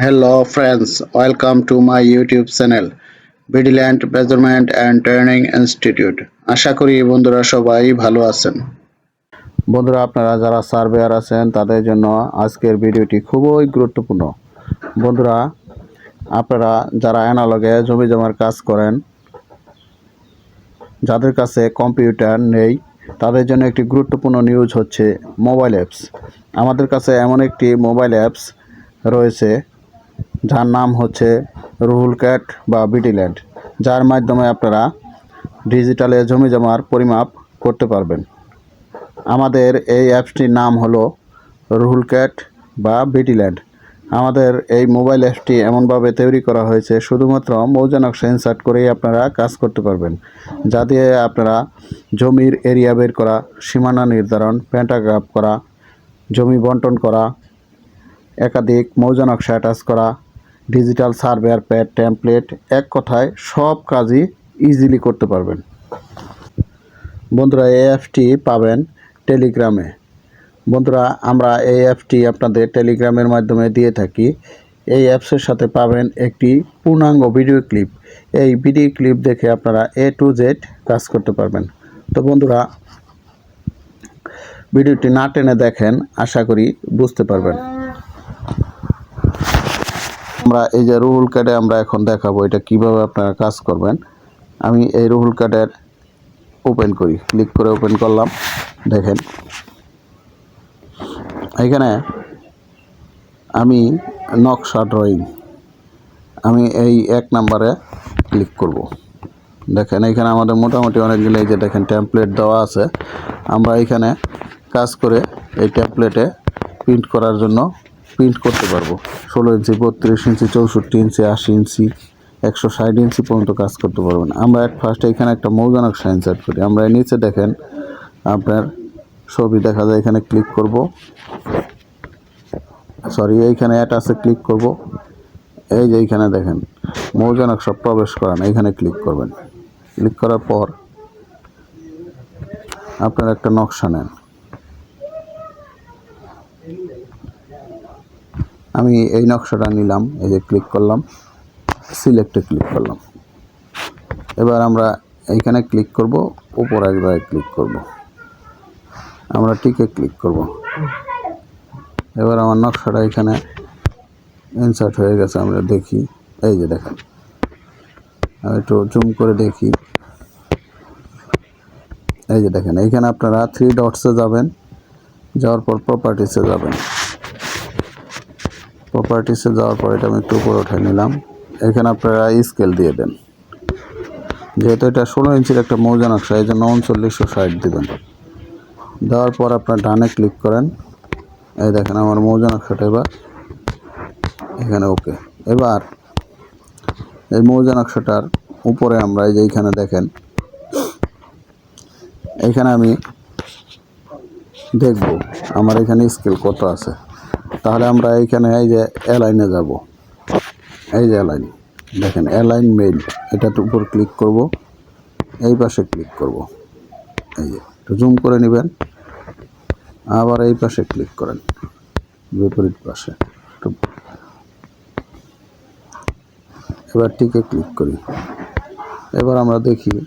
Hello friends, welcome to my YouTube channel Vigilant Measurement and Training Institute. আশা করি বন্ধুরা সবাই ভালো আছেন। বন্ধুরা আপনারা যারা সার্ভেয়ার আছেন তাদের জন্য আজকের ভিডিওটি খুবই গুরুত্বপূর্ণ। বন্ধুরা আপনারা যারা অ্যানালগে জমি জমার কাজ করেন যাদের কাছে কম্পিউটার নেই তাদের জন্য একটি গুরুত্বপূর্ণ নিউজ হচ্ছে মোবাইল অ্যাপস আমাদের কাছে এমন একটি মোবাইল অ্যাপস রয়েছে যার নাম হচ্ছে রুহুল ক্যাট বা বিটিল্যান্ড যার মাধ্যমে আপনারা ডিজিটালে জমি জমার পরিমাপ করতে পারবেন। আমাদের এই অ্যাপসটির নাম হলো রুহুল ক্যাট বা বিটিল্যান্ড আমাদের এই মোবাইল অ্যাপসটি এমনভাবে তৈরি করা হয়েছে, শুধুমাত্র মৌজা নকশা ইনসার্ট করেই আপনারা কাজ করতে পারবেন যা দিয়ে আপনারা জমির এরিয়া বের করা, সীমানা নির্ধারণ প্যান্টাগ্রাফ করা, জমি বন্টন করা, একাধিক মৌজা নকশা অ্যাটাচ করা ডিজিটাল সার্ভেয়ার প্যাড টেমপ্লেট এক কথায় সব কাজই ইজিলি করতে পারবেন। বন্ধুরা এই অ্যাপটি পাবেন টেলিগ্রামে বন্ধুরা, আমরা এই অ্যাপটি আপনাদের টেলিগ্রামের মাধ্যমে দিয়ে থাকি। এই অ্যাপসের সাথে পাবেন একটি পূর্ণাঙ্গ ভিডিও ক্লিপ। এই ভিডিও ক্লিপ দেখে আপনারা এ টু জেড কাজ করতে পারবেন। তো বন্ধুরা, ভিডিওটি না টেনে দেখেন, আশা করি বুঝতে পারবেন। আমরা এই যে রুহুল কার্ডে আমরা এখন দেখাবো এটা কীভাবে আপনারা কাজ করবেন। আমি এই রুহুল কার্ডের ওপেন করি ক্লিক করে ওপেন করলাম, দেখেন। এখানে আমি নকশা ড্রয়িং আমি এই এক নাম্বারে ক্লিক করব। দেখেন, এখানে আমাদের মোটামুটি অনেকগুলো এই যে দেখেন টেমপ্লেট দেওয়া আছে। আমরা এখানে কাজ করে এই টেমপ্লেটে প্রিন্ট করার জন্য প্রিন্ট করতে পারব। ষোলো ইঞ্চি, বত্রিশ ইঞ্চি, চৌষট্টি ইঞ্চি, আশি ইঞ্চি, একশো ষাট ইঞ্চি পর্যন্ত কাজ করতে পারবেন। আমরা এক ফার্স্টে এখানে একটা মৌজা সাইন সেট করি। আমরা নিচে দেখেন, আপনার ছবি দেখা যায়, এখানে ক্লিক করব। সরি এইখানে অ্যাট আছে ক্লিক করব। এই যে এইখানে দেখেন মৌজা সব প্রবেশ করান এইখানে ক্লিক করবেন। ক্লিক করার পর আপনার একটা নকশা নেন। আমি এই নকশাটা নিলাম, এই যে ক্লিক করলাম সিলেক্টে ক্লিক করলাম। এবার আমরা এইখানে ক্লিক করব, উপর একবারে ক্লিক করব। আমরা টিকে ক্লিক করব। এবার আমার নকশাটা এখানে ইনসার্ট হয়ে গেছে, আমরা দেখি। এই যে দেখেন, আমি একটু জুম করে দেখি। এই যে দেখেন, এইখানে আপনারা থ্রি ডটসে যাবেন, যাওয়ার পর প্রপার্টিসে যাবেন। প্রপার্টিসে যাওয়ার পর এটা আমি একটু উপরে উঠে নিলাম। এখানে আপনারা স্কেল দিয়ে দেন। যেহেতু এটা ষোলো ইঞ্চির একটা মৌজা নকশা, এই জন্য উনচল্লিশশো ষাট দেবেন। দেওয়ার পর আপনার ডানে ক্লিক করেন। এই দেখেন আমার মৌজা নকশাটা এবার। এখানে ওকে এবার এই মৌজা নকশাটার উপরে আমরা এই যে এইখানে দেখেন এইখানে আমি দেখব আমার এখানে স্কেল কত আছে। তাহলে আমরা এইখানে এই যে অ্যালাইনে যাব। এই যে অ্যালাইন দেখেন অ্যালাইন মেইল এটার উপর ক্লিক করব। এই পাশে ক্লিক করব। এই যে, একটু জুম করে নেবেন। আবার এই পাশে ক্লিক করেন। বিপরীত পাশে। এবার টিকে ক্লিক করি। এবার আমরা দেখি,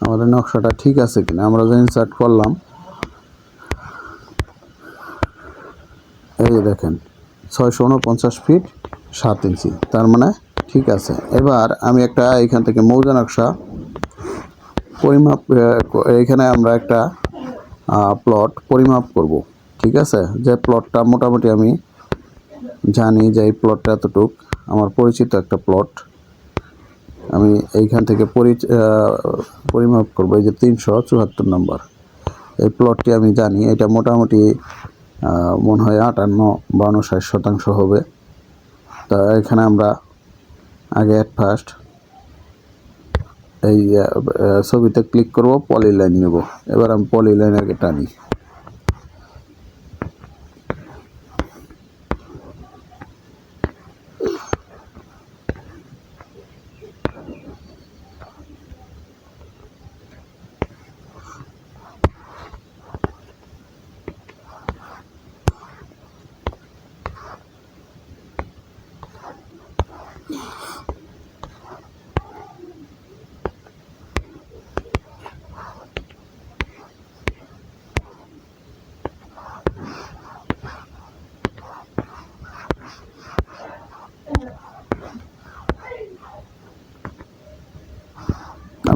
আমাদের নকশাটা ঠিক আছে কিনা। আমরা যে ইনসার্ট করলাম এই যে দেখেন, ছয়শো উনপঞ্চাশ ফিট সাত ইঞ্চি। তার মানে ঠিক আছে। এবার আমি একটা এখান থেকে মৌজা নকশা পরিমাপ এখানে আমরা একটা প্লট পরিমাপ করব। ঠিক আছে? যে প্লটটা মোটামুটি আমি জানি যে এই প্লটটা এতটুক। আমার পরিচিত একটা প্লট আমি এইখান থেকে পরি পরিমাপ করব। এই যে তিনশো চুয়াত্তর নম্বর। এই প্লটটি আমি জানি। এটা মোটামুটি মনে হয় আটান্ন, বান্ন, ষাট শতাংশ হবে। তা এখানে আমরা আগে অ্যাট ফার্স্ট এই ছবিতে ক্লিক করব পলি লাইন নেব। এবার আমি পলি লাইন আগে টানি।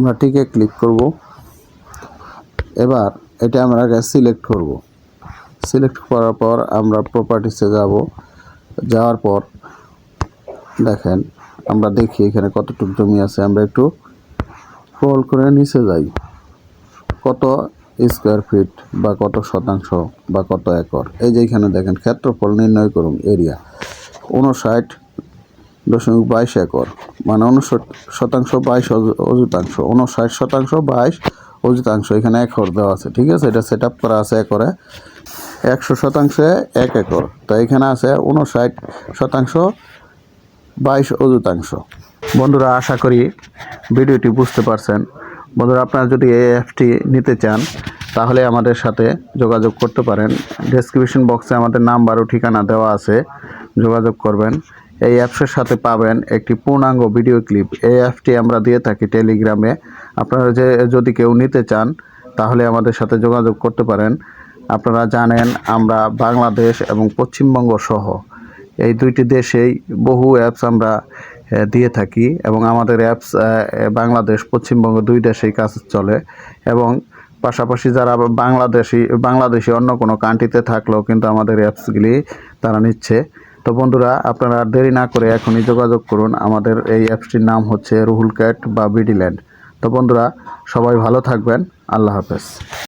আমরা টিকে ক্লিক করব। এবার এটা আমরা আগে সিলেক্ট করব। সিলেক্ট করার পর আমরা প্রপার্টিসে যাব। যাওয়ার পর দেখেন, আমরা দেখি এখানে কতটুকু জমি আছে। আমরা একটু স্ক্রল করে নিচে যাই। কত স্কোয়ার ফিট বা কত শতাংশ বা কত একর? এই যে এখানে দেখেন, ক্ষেত্রফল নির্ণয় করুন এরিয়া উনষাট দশমিক বাইশ একর। মানে উনষাট শতাংশ, বাইশ অযু- অযুতাংশ, উনষাট শতাংশ, বাইশ অযুতাংশ, এখানে একর দেওয়া আছে, ঠিক আছে? এটা সেট আপ করা আছে একরে। একশো শতাংশে এক একর। তো এখানে আছে উনষাট শতাংশ, বাইশ অযুতাংশ। বন্ধুরা, আশা করি ভিডিওটি বুঝতে পারছেন। বন্ধুরা, আপনারা যদি এই অ্যাপটি নিতে চান, তাহলে আমাদের সাথে যোগাযোগ করতে পারেন। ডেসক্রিপশন বক্সে আমাদের নাম্বার ও ঠিকানা দেওয়া আছে। যোগাযোগ করবেন। এই অ্যাপসের সাথে পাবেন একটি পূর্ণাঙ্গ ভিডিও ক্লিপ। এই অ্যাপটি আমরা দিয়ে থাকি টেলিগ্রামে আপনারা যে, যদি কেউ নিতে চান, তাহলে আমাদের সাথে যোগাযোগ করতে পারেন। আপনারা জানেন আমরা বাংলাদেশ এবং পশ্চিমবঙ্গ সহ এই দুইটি দেশেই বহু অ্যাপস আমরা দিয়ে থাকি এবং আমাদের অ্যাপস বাংলাদেশ, পশ্চিমবঙ্গ দুই দেশেই কাজ চলে এবং পাশাপাশি যারা বাংলাদেশি বাংলাদেশি অন্য কোনো কান্ট্রিতে থাকলেও কিন্তু আমাদের অ্যাপসগুলি তারা নিচ্ছে। তো বন্ধুরা, আপনারা দেরি না করে এখনই যোগাযোগ করুন। আমাদের এই অ্যাপসটির নাম হচ্ছে রুহুল ক্যাট বা বিডিল্যান্ড তো বন্ধুরা, সবাই ভালো থাকবেন। আল্লাহ হাফেজ।